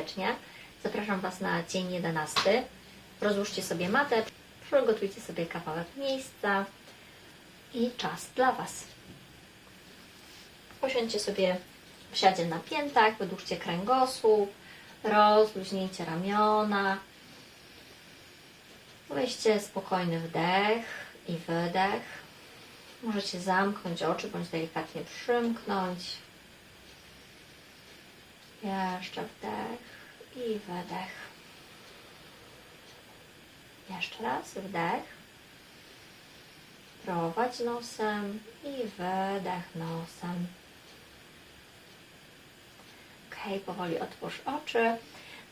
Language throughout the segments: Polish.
serdecznie. Zapraszam Was na dzień 11. Rozłóżcie sobie matę, przygotujcie sobie kawałek miejsca i czas dla Was. Posiądźcie sobie w siadzie na piętach, wydłużcie kręgosłup, rozluźnijcie ramiona. Weźcie spokojny wdech i wydech. Możecie zamknąć oczy bądź delikatnie przymknąć. Jeszcze wdech i wydech. Jeszcze raz wdech. Prowadź nosem i wydech nosem. Ok, powoli otwórz oczy.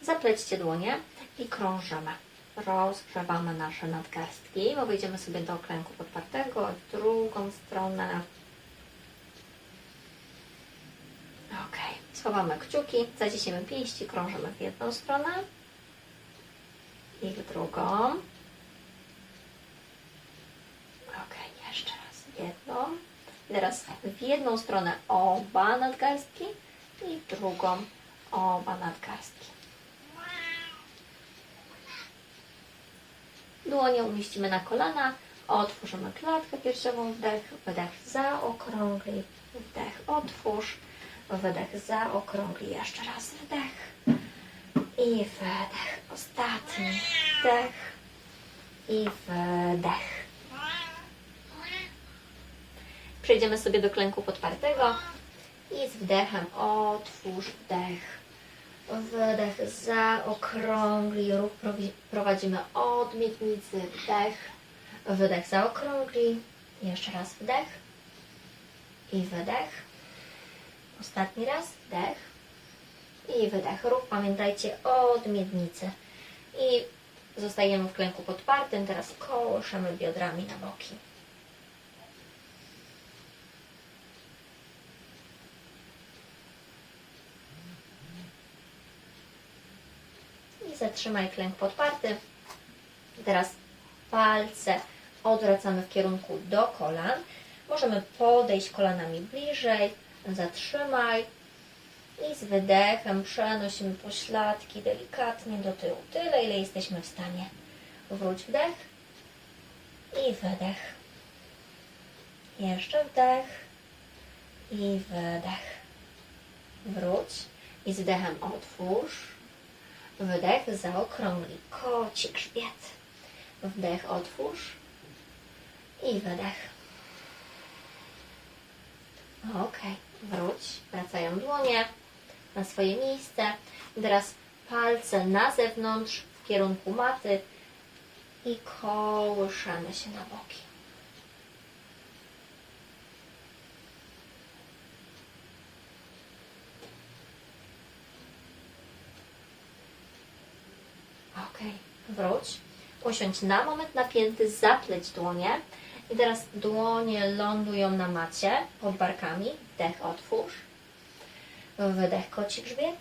Zaplećcie dłonie i krążymy. Rozgrzewamy nasze nadgarstki. Bo wejdziemy sobie do klęku podpartego, w drugą stronę. Ok, schowamy kciuki, zaciśniemy pięści, krążymy w jedną stronę i w drugą. Ok, jeszcze raz jedną. Teraz w jedną stronę oba nadgarstki i w drugą oba nadgarstki. Dłonie umieścimy na kolana, otworzymy klatkę piersiową, wdech, wydech, zaokrągli, wdech, otwórz, wydech, zaokrągli, jeszcze raz wdech. I wydech, ostatni wdech. I wdech. Przejdziemy sobie do klęku podpartego. I z wdechem otwórz wdech. Wydech zaokrągli, ruch prowadzimy od miednicy, wdech, wydech zaokrągli, jeszcze raz wdech. I wydech. Ostatni raz wdech i wydech. Ruch pamiętajcie od miednicy. I zostajemy w klęku podpartym, teraz kołyszemy biodrami na boki. I zatrzymaj klęk podparty. Teraz palce odwracamy w kierunku do kolan. Możemy podejść kolanami bliżej. Zatrzymaj. I z wydechem przenosimy pośladki delikatnie do tyłu. Tyle, ile jesteśmy w stanie. Wróć wdech i wydech. Jeszcze wdech i wydech. Wróć i z wdechem otwórz. Wdech zaokrągli, koci grzbiet. Wdech otwórz i wydech. Ok, wróć, wracają dłonie na swoje miejsce. Teraz palce na zewnątrz w kierunku maty i kołyszemy się na boki. Ok, wróć. Usiądź na moment napięty, zapleć dłonie. I teraz dłonie lądują na macie pod barkami. Wdech, otwórz. Wydech, koci grzbiet.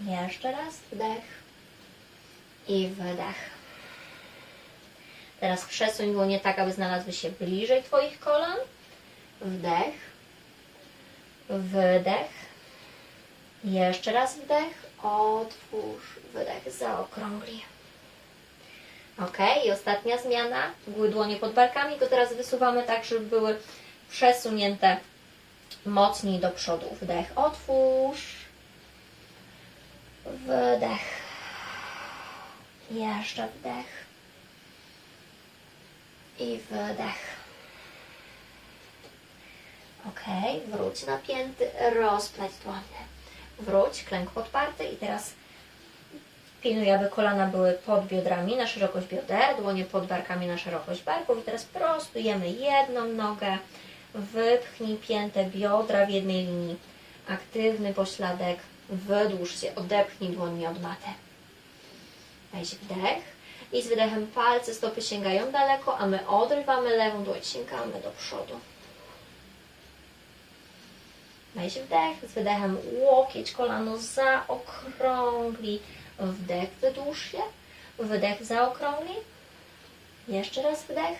Jeszcze raz wdech i wydech. Teraz przesuń dłonie tak, aby znalazły się bliżej Twoich kolan. Wdech, wydech. Jeszcze raz wdech, otwórz, wydech, zaokrągli. Ok, i ostatnia zmiana. Były dłonie pod barkami, to teraz wysuwamy tak, żeby były przesunięte mocniej do przodu. Wdech, otwórz. Wydech. Jeszcze wdech. I wydech. Ok, wróć napięty, rozpleć dłonie. Wróć, klęk podparty i teraz Pilnuj, aby kolana były pod biodrami na szerokość bioder, dłonie pod barkami na szerokość barków. I teraz prostujemy jedną nogę, wypchnij pięte biodra w jednej linii. Aktywny pośladek, wydłuż się, odepchnij dłońmi od maty. Weź wdech i z wydechem palce stopy sięgają daleko, a my odrywamy lewą dłoń, sięgamy do przodu. Weź wdech, z wydechem łokieć, kolano zaokrągli, Wdech, wydłuż się. Wydech, zaokrągli. Jeszcze raz wdech.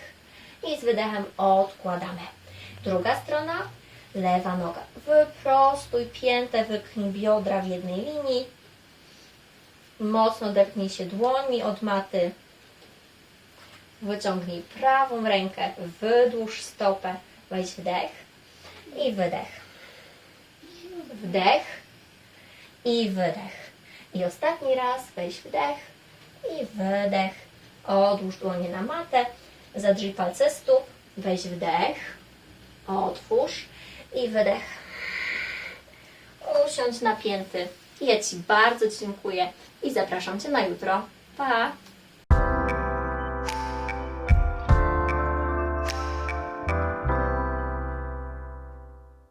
I z wydechem odkładamy. Druga strona. Lewa noga. Wyprostuj piętę, wypchnij biodra w jednej linii. Mocno depnij się dłońmi od maty. Wyciągnij prawą rękę, wydłuż stopę, weź wdech i wydech. Wdech i wydech. I ostatni raz weź wdech i wydech. Odłóż dłonie na matę, zadrzyj palce stóp, weź wdech, otwórz i wydech. Usiądź napięty. Ja Ci bardzo dziękuję i zapraszam Cię na jutro. Pa!